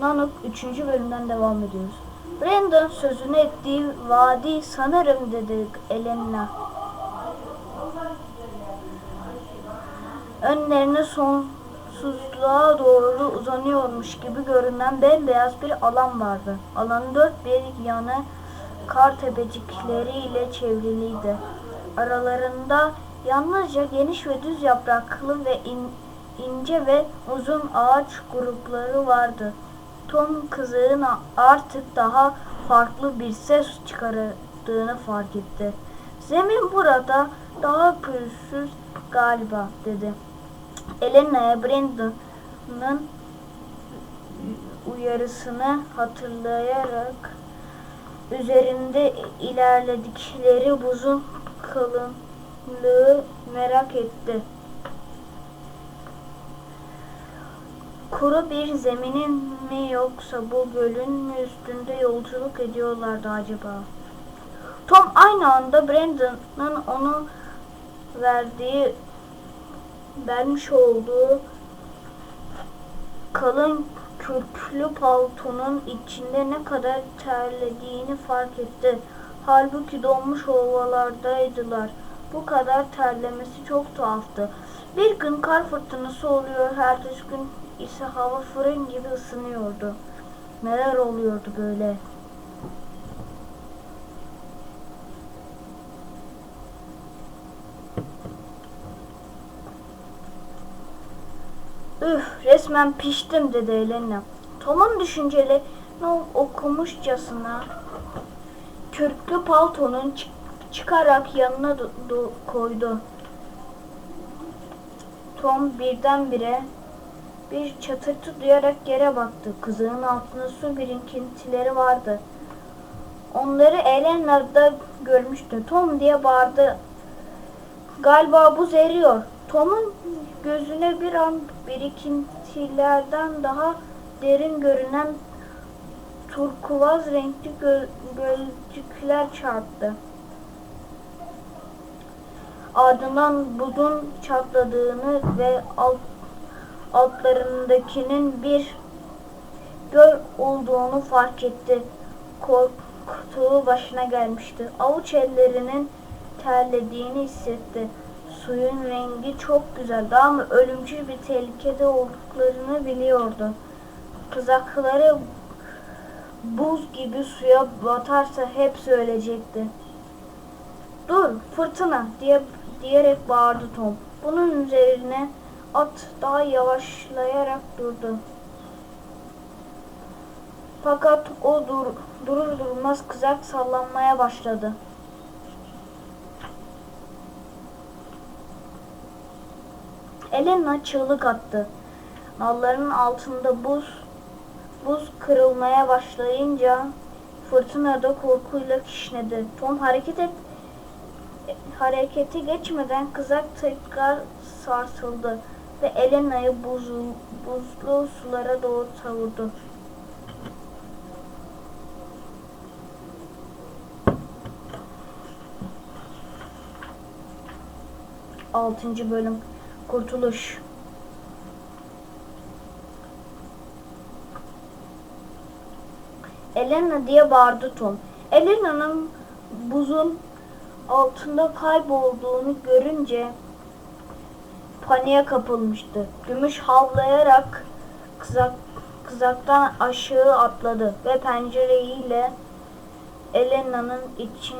Nanuk 3. bölümden devam ediyoruz. Brandon sözünü ettiği vadi sanırım dedik Elena. Önlerine sonsuzluğa doğru uzanıyormuş gibi görünen bembeyaz bir alan vardı. Alanın dört bir yanı kar tepecikleriyle çevriliydi. Aralarında yalnızca geniş ve düz yapraklı ve in, ince ve uzun ağaç grupları vardı. Tom kızığın artık daha farklı bir ses çıkardığını fark etti. Zemin burada daha pürüzsüz galiba dedi. Elena'ya Brandon'ın uyarısını hatırlayarak üzerinde ilerledikleri buzun kalınlığı merak etti. Kuru bir zeminin mi yoksa bu gölün mü üstünde yolculuk ediyorlardı acaba? Tom aynı anda Brandon'ın onu verdiği vermiş olduğu kalın kürklü paltonun içinde ne kadar terlediğini fark etti. Halbuki donmuş ovalardaydılar. Bu kadar terlemesi çok tuhaftı. Bir gün kar fırtınası oluyor, ertesi gün ise hava fırın gibi ısınıyordu. Neler oluyordu böyle? Üh, resmen piştim dedi Elena. Tom'un düşünceli ne okumuşçasına kürklü paltonun çık çıkarak yanına koydu. Tom birdenbire bir çatırtı duyarak yere baktı. Kızının altında su birikintileri vardı. Onları Eleanor'da görmüştü. Tom diye bağırdı. Galiba buz eriyor. Tom'un gözüne bir an birikintilerden daha derin görünen turkuaz renkli gö gözcükler çarptı. Ardından buzun çatladığını ve alt altlarındakinin bir göl olduğunu fark etti. Korktuğu başına gelmişti. Avuç ellerinin terlediğini hissetti. Suyun rengi çok güzeldi ama ölümcül bir tehlikede olduklarını biliyordu. Kızakları buz gibi suya batarsa hepsi ölecekti. Dur fırtına diye diyerek bağırdı Tom. Bunun üzerine At daha yavaşlayarak durdu. Fakat o dur, durur durmaz kızak sallanmaya başladı. Elena çığlık attı. Nalların altında buz, buz kırılmaya başlayınca fırtına da korkuyla kişnedi. Tom hareket et, harekete geçmeden kızak tekrar sarsıldı ve Elena'yı buzlu, buzlu sulara doğru savurdu. Altıncı bölüm Kurtuluş Elena diye bağırdı Tom. Elena'nın buzun altında kaybolduğunu görünce paniğe kapılmıştı. Gümüş havlayarak kızak, kızaktan aşağı atladı ve pencereyle Elena'nın için,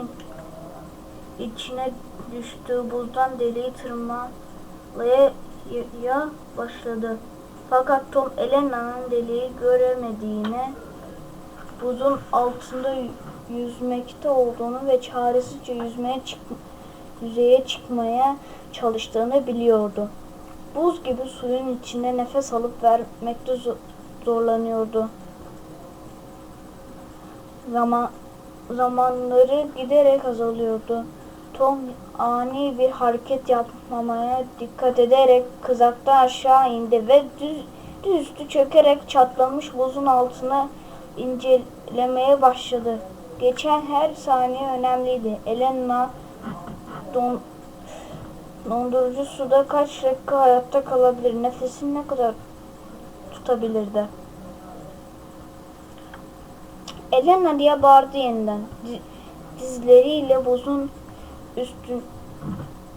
içine düştüğü buzdan deliği tırmalaya başladı. Fakat Tom Elena'nın deliği göremediğini, buzun altında yüzmekte olduğunu ve çaresizce yüzmeye çıkmıştı yüzeye çıkmaya çalıştığını biliyordu. Buz gibi suyun içinde nefes alıp vermekte zorlanıyordu. Zaman, zamanları giderek azalıyordu. Tom ani bir hareket yapmamaya dikkat ederek kızakta aşağı indi ve düz, düz üstü çökerek çatlamış buzun altına incelemeye başladı. Geçen her saniye önemliydi. Elena don, dondurucu suda kaç dakika hayatta kalabilir? Nefesini ne kadar tutabilirdi? Elena diye bağırdı yeniden. Dizleriyle buzun üstün,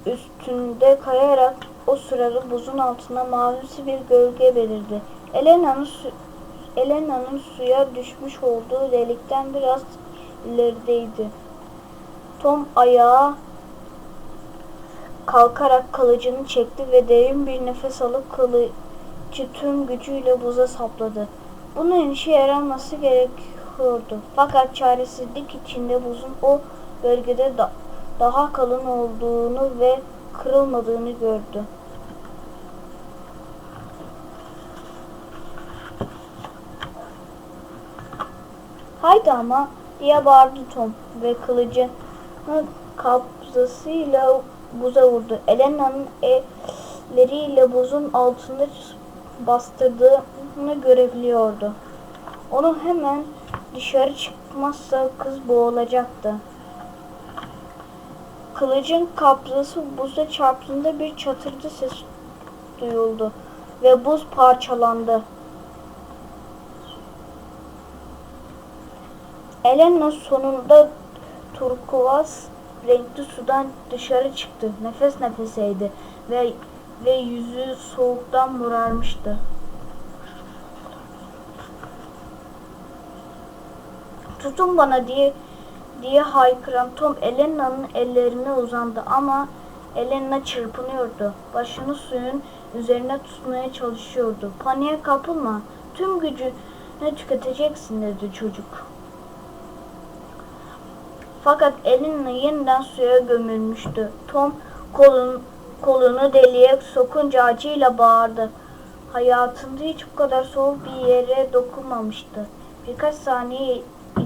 üstünde kayarak o sırada buzun altına mavisi bir gölge belirdi. Elena'nın Elena'nın suya düşmüş olduğu delikten biraz ilerideydi. Tom ayağa kalkarak kılıcını çekti ve derin bir nefes alıp kılıcı tüm gücüyle buza sapladı. Bunun işe yaraması gerekiyordu. Fakat çaresizlik içinde buzun o bölgede da- daha kalın olduğunu ve kırılmadığını gördü. Haydi ama diye bağırdı Tom ve kılıcını kabzasıyla buza vurdu. Elena'nın elleriyle buzun altında bastırdığını görebiliyordu. Onu hemen dışarı çıkmazsa kız boğulacaktı. Kılıcın kabzası buza çarptığında bir çatırdı ses duyuldu ve buz parçalandı. Elena sonunda turkuaz renkli sudan dışarı çıktı. Nefes nefeseydi ve ve yüzü soğuktan morarmıştı. Tutun bana diye diye haykıran Tom Elena'nın ellerine uzandı ama Elena çırpınıyordu. Başını suyun üzerine tutmaya çalışıyordu. Paniğe kapılma. Tüm gücünü tüketeceksin dedi çocuk. Fakat Elena yeniden suya gömülmüştü. Tom kolun, kolunu deliğe sokunca acıyla bağırdı. Hayatında hiç bu kadar soğuk bir yere dokunmamıştı. Birkaç saniye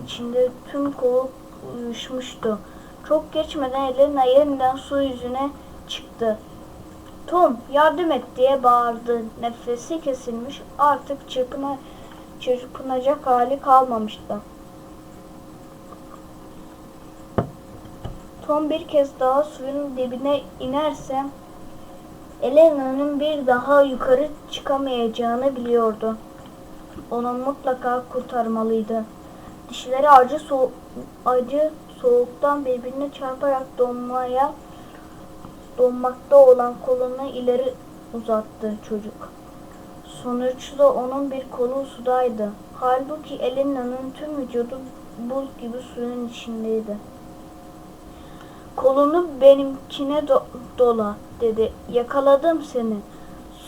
içinde tüm kolu uyuşmuştu. Çok geçmeden Elena yeniden su yüzüne çıktı. Tom yardım et diye bağırdı. Nefesi kesilmiş artık çırpına, çırpınacak hali kalmamıştı. Tom bir kez daha suyun dibine inerse Elena'nın bir daha yukarı çıkamayacağını biliyordu. Onu mutlaka kurtarmalıydı. Dişleri acı, soğuk, acı soğuktan birbirine çarparak donmaya donmakta olan kolunu ileri uzattı çocuk. Sonuçta onun bir kolu sudaydı. Halbuki Elena'nın tüm vücudu buz gibi suyun içindeydi. Kolunu benimkine do- dola dedi. Yakaladım seni.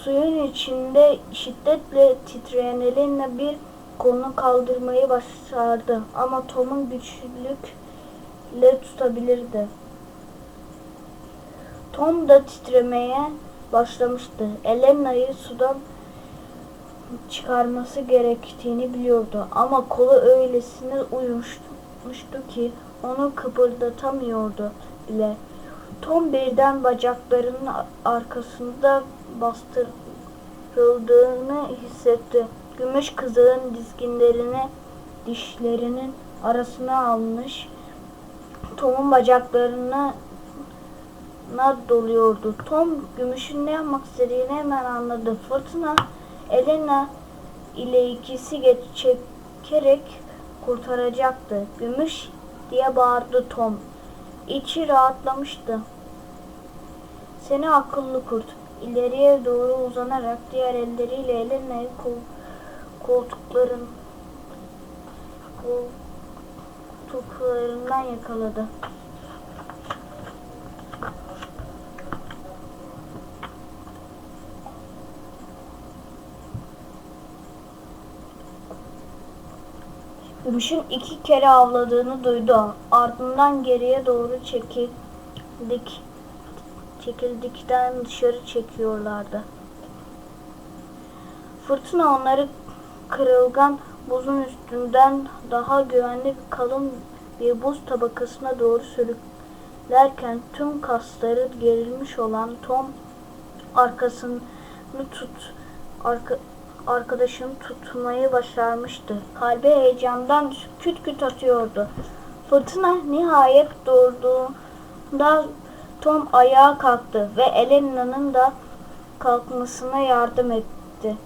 Suyun içinde şiddetle titreyen elinle bir kolunu kaldırmayı başardı. Ama Tom'un güçlükle tutabilirdi. Tom da titremeye başlamıştı. Elena'yı sudan çıkarması gerektiğini biliyordu. Ama kolu öylesine uyumuştu ki onu kıpırdatamıyordu bile. Tom birden bacaklarının arkasında bastırıldığını hissetti. Gümüş kızağın dizginlerini dişlerinin arasına almış. Tom'un bacaklarına na doluyordu. Tom gümüşün ne yapmak istediğini hemen anladı. Fırtına Elena ile ikisi geç çekerek kurtaracaktı. Gümüş diye bağırdı Tom. İçi rahatlamıştı. Seni akıllı kurt. İleriye doğru uzanarak diğer elleriyle Elena'yı kol, koltukların koltuklarından yakaladı. Gümüşün iki kere avladığını duydu. Ardından geriye doğru çekildik. Çekildikten dışarı çekiyorlardı. Fırtına onları kırılgan buzun üstünden daha güvenli kalın bir buz tabakasına doğru sürüklerken tüm kasları gerilmiş olan Tom arkasını tut arka, arkadaşını tutmayı başarmıştı. Kalbi heyecandan küt küt atıyordu. Fırtına nihayet durduğunda Tom ayağa kalktı ve Elena'nın da kalkmasına yardım etti.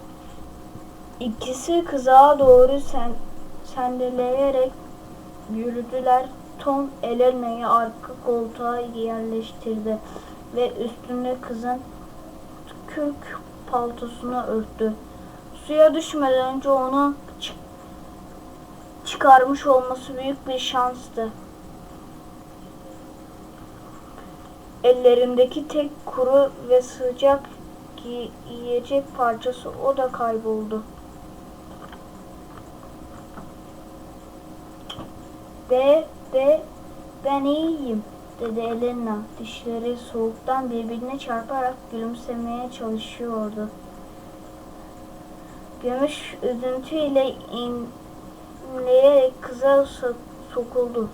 İkisi kızağa doğru sen, sendeleyerek yürüdüler. Tom Elena'yı arka koltuğa yerleştirdi ve üstünde kızın kürk paltosunu örttü. Suya düşmeden önce onu çı- çıkarmış olması büyük bir şanstı. Ellerindeki tek kuru ve sıcak yiyecek parçası o da kayboldu. Be, be, ben iyiyim, dedi Elena. Dişleri soğuktan birbirine çarparak gülümsemeye çalışıyordu. Gümüş üzüntüyle inleyerek kıza so- sokuldu.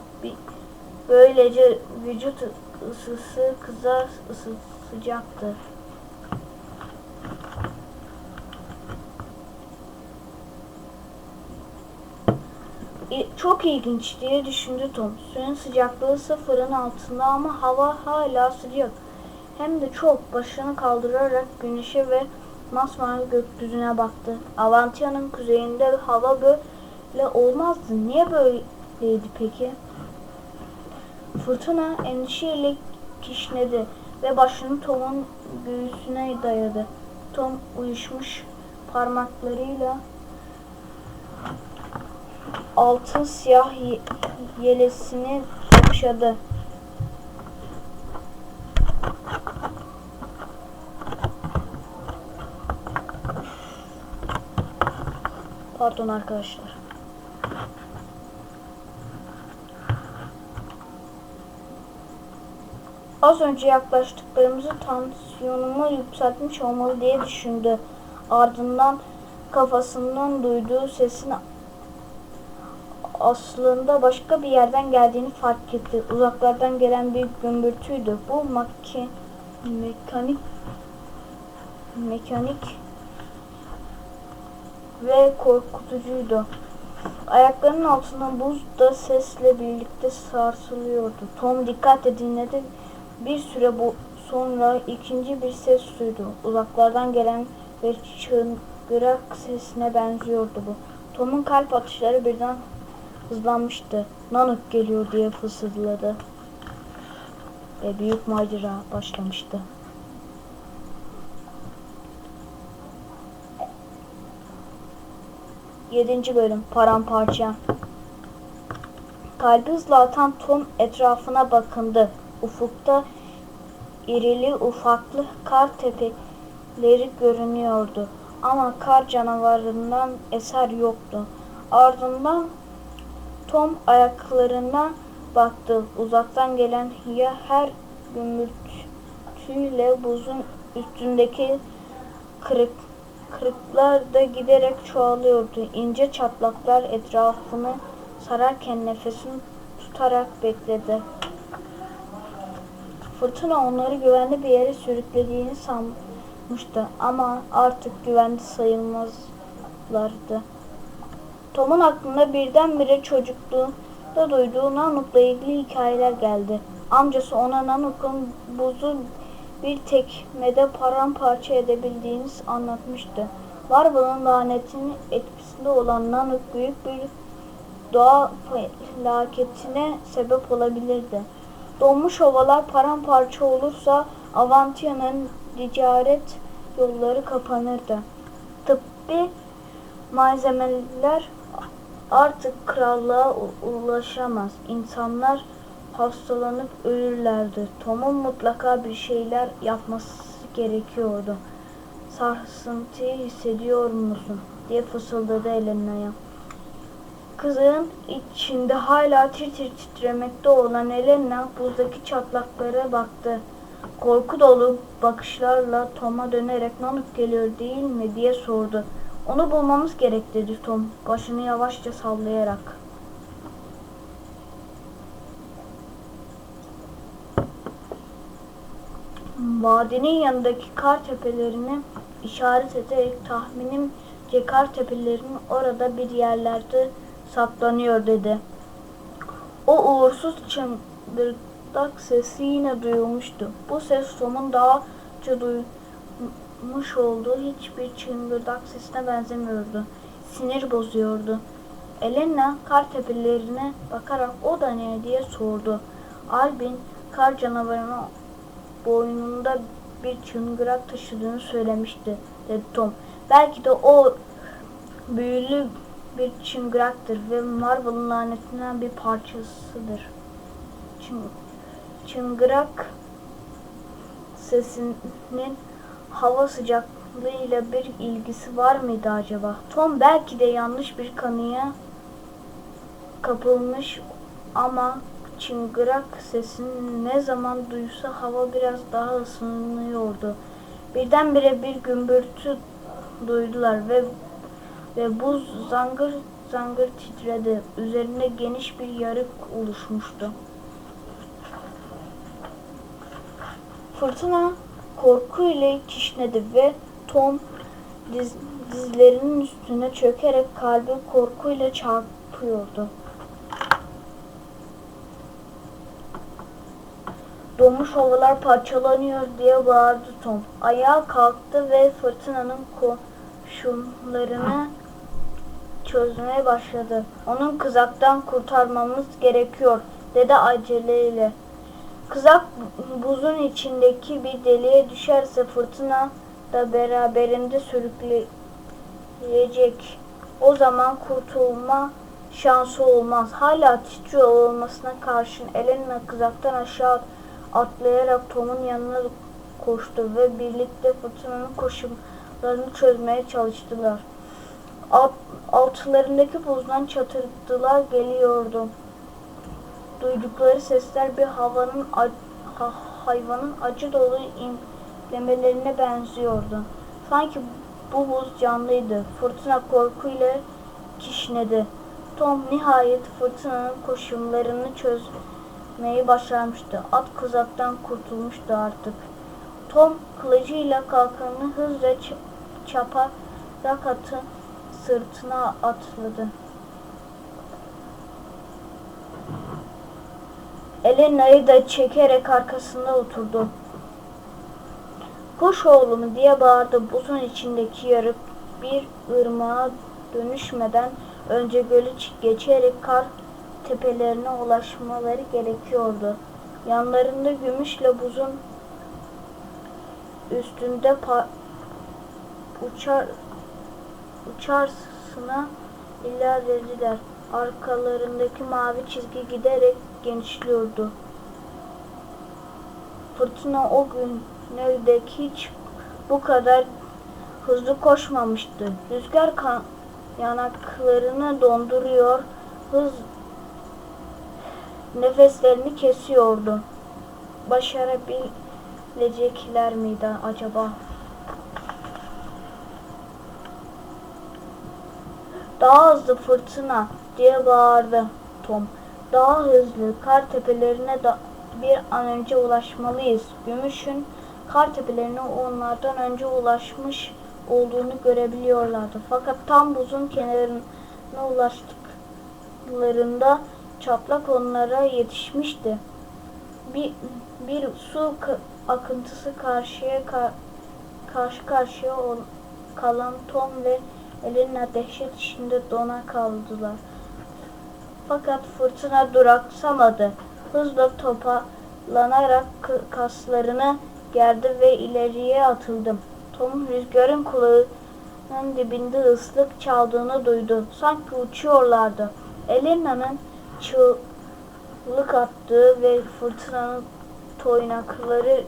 Böylece vücut ısısı kıza ısı sıcaktı. İ- Çok ilginç diye düşündü Tom. Suyun sıcaklığı sıfırın altında ama hava hala sıcak. Hem de çok başını kaldırarak güneşe ve masmavi gökyüzüne baktı. Avantia'nın kuzeyinde hava böyle olmazdı. Niye böyleydi peki? Fırtına endişeyle kişnedi ve başını Tom'un göğsüne dayadı. Tom uyuşmuş parmaklarıyla altın siyah ye- yelesini okşadı. Pardon arkadaşlar. Az önce yaklaştıklarımızı tansiyonumu yükseltmiş olmalı diye düşündü. Ardından kafasından duyduğu sesin aslında başka bir yerden geldiğini fark etti. Uzaklardan gelen bir gümbürtüydü. Bu maki, mekanik mekanik ve korkutucuydu. Ayaklarının altından buz da sesle birlikte sarsılıyordu. Tom dikkatle dinledi. Bir süre bu sonra ikinci bir ses duydu. Uzaklardan gelen ve çıngırak sesine benziyordu bu. Tom'un kalp atışları birden hızlanmıştı. Nanuk geliyor diye fısıldadı. Ve büyük macera başlamıştı. Yedinci bölüm Paramparça Kalbi hızla atan Tom etrafına bakındı. Ufukta irili ufaklı kar tepeleri görünüyordu. Ama kar canavarından eser yoktu. Ardından Tom ayaklarına baktı. Uzaktan gelen ya her gümültüyle buzun üstündeki kırık kırıklar da giderek çoğalıyordu. İnce çatlaklar etrafını sararken nefesini tutarak bekledi. Fırtına onları güvenli bir yere sürüklediğini sanmıştı ama artık güvenli sayılmazlardı. Tom'un aklına birdenbire çocukluğunda duyduğu Nanuk'la ilgili hikayeler geldi. Amcası ona Nanuk'un buzu bir tekmede paramparça edebildiğini anlatmıştı. Marvel'ın lanetinin etkisinde olan Nanuk büyük bir doğa felaketine sebep olabilirdi. Donmuş ovalar paramparça olursa Avantia'nın ticaret yolları kapanırdı. Tıbbi malzemeler artık krallığa ulaşamaz. İnsanlar hastalanıp ölürlerdi. Tom'un mutlaka bir şeyler yapması gerekiyordu. Sarsıntıyı hissediyor musun? diye fısıldadı Elena'ya. Kızın içinde hala tir tir titremekte olan Elena buzdaki çatlaklara baktı. Korku dolu bakışlarla Tom'a dönerek Nanuk geliyor değil mi diye sordu. Onu bulmamız gerek dedi Tom başını yavaşça sallayarak. Vadinin yanındaki kar tepelerini işaret ederek tahminimce kar tepelerinin orada bir yerlerde saklanıyor dedi. O uğursuz çıngırdak sesi yine duyulmuştu. Bu ses Tom'un daha önce duymuş olduğu hiçbir çıngırdak sesine benzemiyordu. Sinir bozuyordu. Elena kar tepelerine bakarak o da ne diye sordu. Albin kar canavarının boynunda bir çıngırak taşıdığını söylemişti dedi Tom. Belki de o büyülü bir çıngıraktır ve Marvel'ın lanetinden bir parçasıdır. Çın- çıngırak sesinin hava sıcaklığıyla bir ilgisi var mıydı acaba? Tom belki de yanlış bir kanıya kapılmış ama çıngırak sesini ne zaman duysa hava biraz daha ısınıyordu. Birdenbire bir gümbürtü duydular ve ve buz zangır zangır titredi. Üzerinde geniş bir yarık oluşmuştu. Fırtına korkuyla kişnedi ve Tom diz, dizlerinin üstüne çökerek kalbi korkuyla çarpıyordu. Donmuş ovalar parçalanıyor diye bağırdı Tom. Ayağa kalktı ve fırtınanın koşumlarını çözmeye başladı. Onun kızaktan kurtarmamız gerekiyor dedi aceleyle. Kızak buzun içindeki bir deliğe düşerse fırtına da beraberinde sürükleyecek. O zaman kurtulma şansı olmaz. Hala titriyor olmasına karşın Elena kızaktan aşağı atlayarak Tom'un yanına koştu ve birlikte fırtınanın koşumlarını çözmeye çalıştılar. Alt, altlarındaki buzdan çatırtılar geliyordu. Duydukları sesler bir havanın ha- hayvanın acı dolu inlemelerine benziyordu. Sanki bu buz canlıydı. Fırtına korkuyla kişnedi. Tom nihayet fırtınanın koşumlarını çözmeyi başarmıştı. At kızaktan kurtulmuştu artık. Tom kılıcıyla kalkanını hızla çaparak atın sırtına atladı. Elena'yı da çekerek arkasında oturdu. Koş oğlum diye bağırdı. Buzun içindeki yarık bir ırmağa dönüşmeden önce gölü geçerek kar tepelerine ulaşmaları gerekiyordu. Yanlarında gümüşle buzun üstünde uçar uçarsına ilerlediler. Arkalarındaki mavi çizgi giderek genişliyordu. Fırtına o günlerdeki hiç bu kadar hızlı koşmamıştı. Rüzgar kan- yanaklarını donduruyor, hız nefeslerini kesiyordu. Başarabilecekler miydi acaba? Daha hızlı fırtına diye bağırdı Tom. Daha hızlı kar tepelerine da bir an önce ulaşmalıyız. Gümüş'ün kar tepelerine onlardan önce ulaşmış olduğunu görebiliyorlardı. Fakat tam buzun kenarına ulaştıklarında çatlak onlara yetişmişti. Bir, bir su akıntısı karşıya ka- karşı karşıya kalan Tom ve Elena dehşet içinde dona kaldılar. Fakat fırtına duraksamadı. Hızla toparlanarak kaslarını gerdi ve ileriye atıldı. Tom rüzgarın kulağının dibinde ıslık çaldığını duydu. Sanki uçuyorlardı. Elena'nın çığlık attığı ve fırtınanın toynakları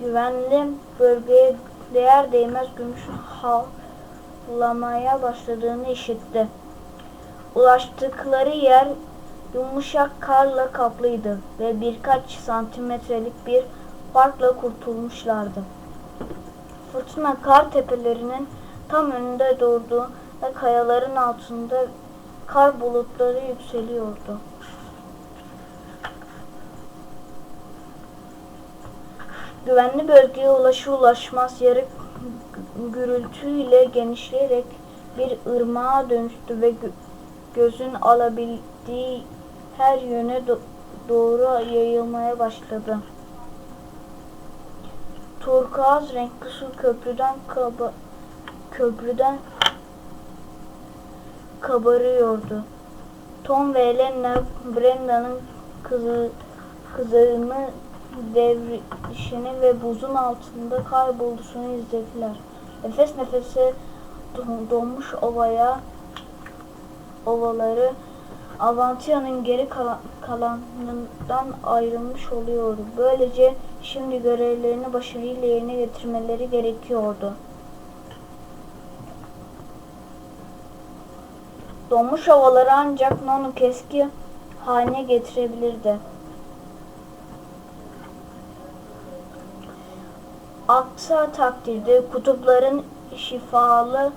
güvenli bölgeye değer değmez gümüşün havlamaya başladığını işitti. Ulaştıkları yer yumuşak karla kaplıydı ve birkaç santimetrelik bir farkla kurtulmuşlardı. Fırtına kar tepelerinin tam önünde durdu ve kayaların altında kar bulutları yükseliyordu. Güvenli bölgeye ulaşır ulaşmaz yarık gürültüyle genişleyerek bir ırmağa dönüştü ve gö- gözün alabildiği her yöne do- doğru yayılmaya başladı. Turkuaz renkli su köprüden kaba, köprüden kabarıyordu. Tom ve Elena Brenda'nın kızı, kızağını devrişini ve buzun altında kayboluşunu izlediler. Nefes nefese don- donmuş ovaya ovaları Avantia'nın geri kalan, kalanından ayrılmış oluyordu. Böylece şimdi görevlerini başarıyla yerine getirmeleri gerekiyordu. Donmuş ovaları ancak Nonuk eski haline getirebilirdi. Aksa takdirde kutupların şifalı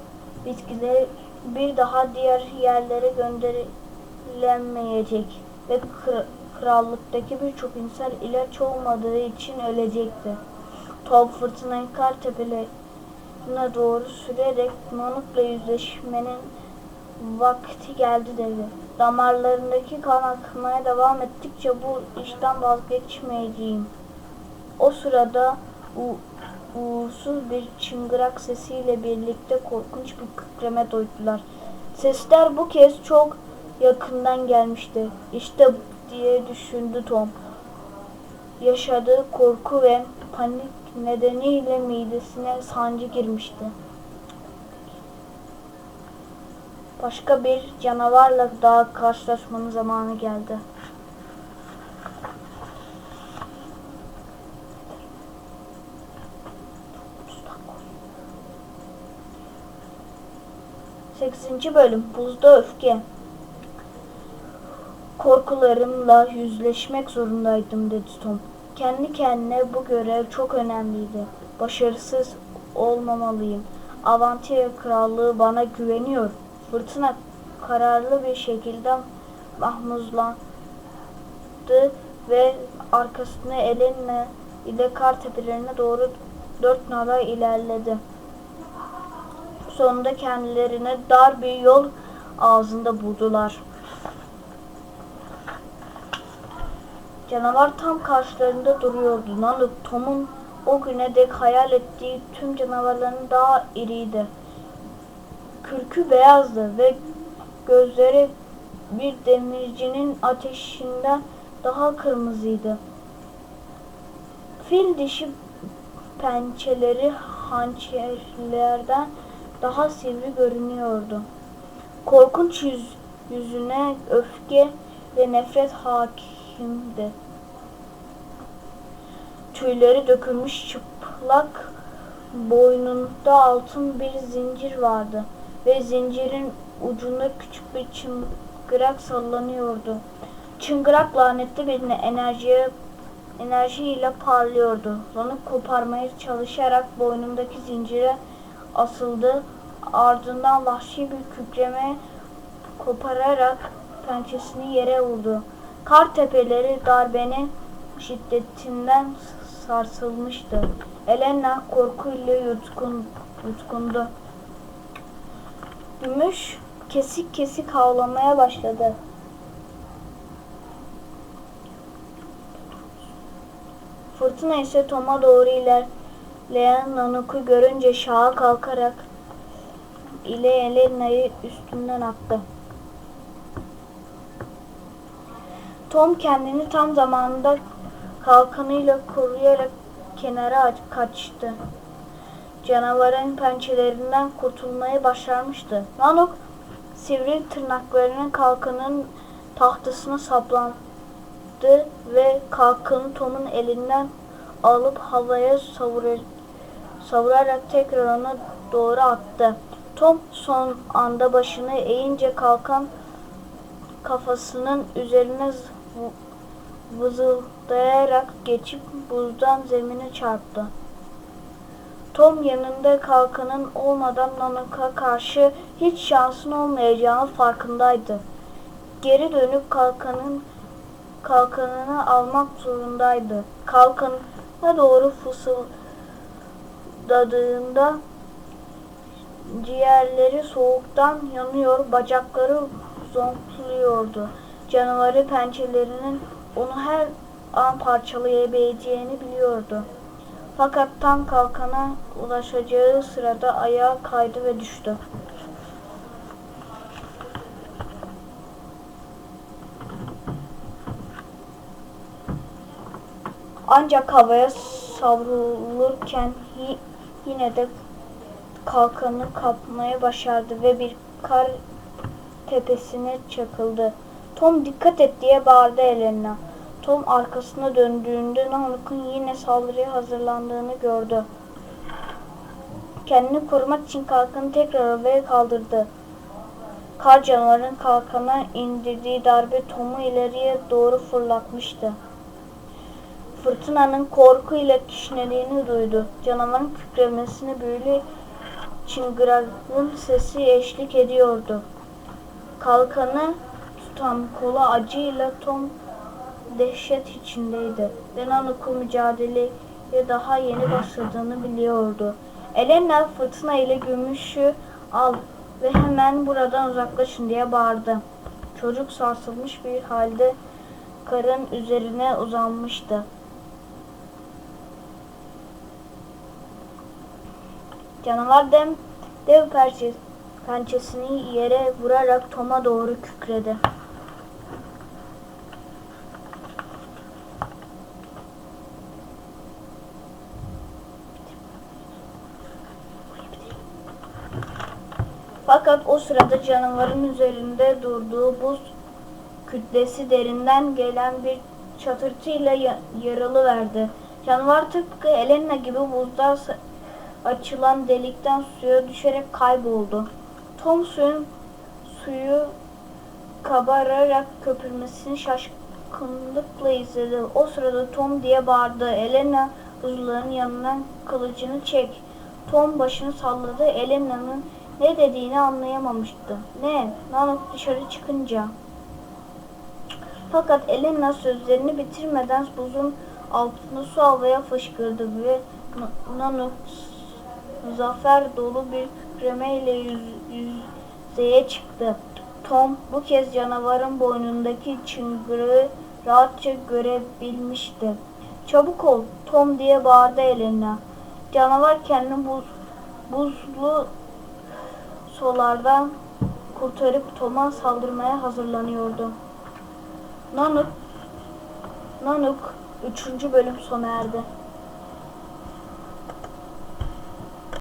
bitkileri bir daha diğer yerlere gönderilemeyecek ve kır- krallıktaki birçok insan ilaç olmadığı için ölecekti. Tom fırtınayı kar tepelerine doğru sürerek Nonuk'la yüzleşmenin vakti geldi dedi. Damarlarındaki kan akmaya devam ettikçe bu işten vazgeçmeyeceğim. O sırada uğursuz bir çıngırak sesiyle birlikte korkunç bir kükreme duydular. Sesler bu kez çok yakından gelmişti. İşte diye düşündü Tom. Yaşadığı korku ve panik nedeniyle midesine sancı girmişti. Başka bir canavarla daha karşılaşmanın zamanı geldi. Sekizinci bölüm Buzda Öfke Korkularımla yüzleşmek zorundaydım dedi Tom. Kendi kendine bu görev çok önemliydi. Başarısız olmamalıyım. Avantia Krallığı bana güveniyor. Fırtına kararlı bir şekilde mahmuzlandı ve arkasını Elena ile kar tepelerine doğru dört nala ilerledi. Sonunda kendilerine dar bir yol ağzında buldular. Canavar tam karşılarında duruyordu. Naluk Tom'un o güne dek hayal ettiği tüm canavarların daha iriydi. Kürkü beyazdı ve gözleri bir demircinin ateşinden daha kırmızıydı. Fil dişi pençeleri hançerlerden daha sivri görünüyordu. Korkunç yüz, yüzüne öfke ve nefret hakimdi. Tüyleri dökülmüş çıplak boynunda altın bir zincir vardı ve zincirin ucunda küçük bir çıngırak sallanıyordu. Çıngırak lanetli bir enerjiye enerjiyle parlıyordu. Onu koparmaya çalışarak boynundaki zincire asıldı. Ardından vahşi bir kükreme kopararak pençesini yere vurdu. Kar tepeleri darbenin şiddetinden sarsılmıştı. Elena korkuyla yutkun, yutkundu. Gümüş kesik kesik havlamaya başladı. Fırtına ise Tom'a doğru ilerleyen Nanuk'u görünce şaha kalkarak ile Elena'yı üstünden attı. Tom kendini tam zamanında kalkanıyla koruyarak kenara kaçtı. Canavarın pençelerinden kurtulmayı başarmıştı. Nanuk sivri tırnaklarını kalkanın tahtasına saplandı ve kalkanı Tom'un elinden alıp havaya savurur, savurarak tekrar ona doğru attı. Tom son anda başını eğince kalkan kafasının üzerine vızıldayarak geçip buzdan zemine çarptı. Tom yanında kalkanın olmadan Nanuk'a karşı hiç şansın olmayacağını farkındaydı. Geri dönüp kalkanın kalkanını almak zorundaydı. Kalkanına doğru fısıldadığında ciğerleri soğuktan yanıyor, bacakları zonkluyordu. Canavarı pençelerinin onu her an parçalayabileceğini biliyordu. Fakat tam kalkana ulaşacağı sırada ayağa kaydı ve düştü. Ancak havaya savrulurken yine de kalkanı kapmaya başardı ve bir kar tepesine çakıldı. Tom dikkat et diye bağırdı Elena. Tom arkasına döndüğünde Nanook'un yine saldırıya hazırlandığını gördü. Kendini korumak için kalkanı tekrar havaya kaldırdı. Kar canavarın kalkana indirdiği darbe Tom'u ileriye doğru fırlatmıştı. Fırtınanın korku ile kişnediğini duydu. Canavarın kükremesine büyülü çıngırakın sesi eşlik ediyordu. Kalkanı tutan kola acıyla Tom dehşet içindeydi. Ve Nanook'un mücadeleye daha yeni başladığını biliyordu. Elena fırtına ile gümüşü al ve hemen buradan uzaklaşın diye bağırdı. Çocuk sarsılmış bir halde karın üzerine uzanmıştı. Canavar dem, dev pençesini yere vurarak Tom'a doğru kükredi. Fakat o sırada canavarın üzerinde durduğu buz kütlesi derinden gelen bir çatırtıyla ya- yarılıverdi. Canavar tıpkı Elena gibi buzda sa- açılan delikten suya düşerek kayboldu. Tom suyun suyu kabararak köpürmesini şaşkınlıkla izledi. O sırada Tom diye bağırdı. Elena buzların yanından kılıcını çek. Tom başını salladı. Elena'nın ne dediğini anlayamamıştı. Ne? Nanook dışarı çıkınca. Fakat Elena sözlerini bitirmeden buzun altında su havaya fışkırdı ve N- Nanook zafer dolu bir kükremeyle yüz, yüzeye çıktı. Tom bu kez canavarın boynundaki çıngırağı rahatça görebilmişti. Çabuk ol Tom diye bağırdı Elena. Canavar kendini buz, buzlu solardan kurtarıp Tom'a saldırmaya hazırlanıyordu. Nanook Nanook 3. bölüm sona erdi.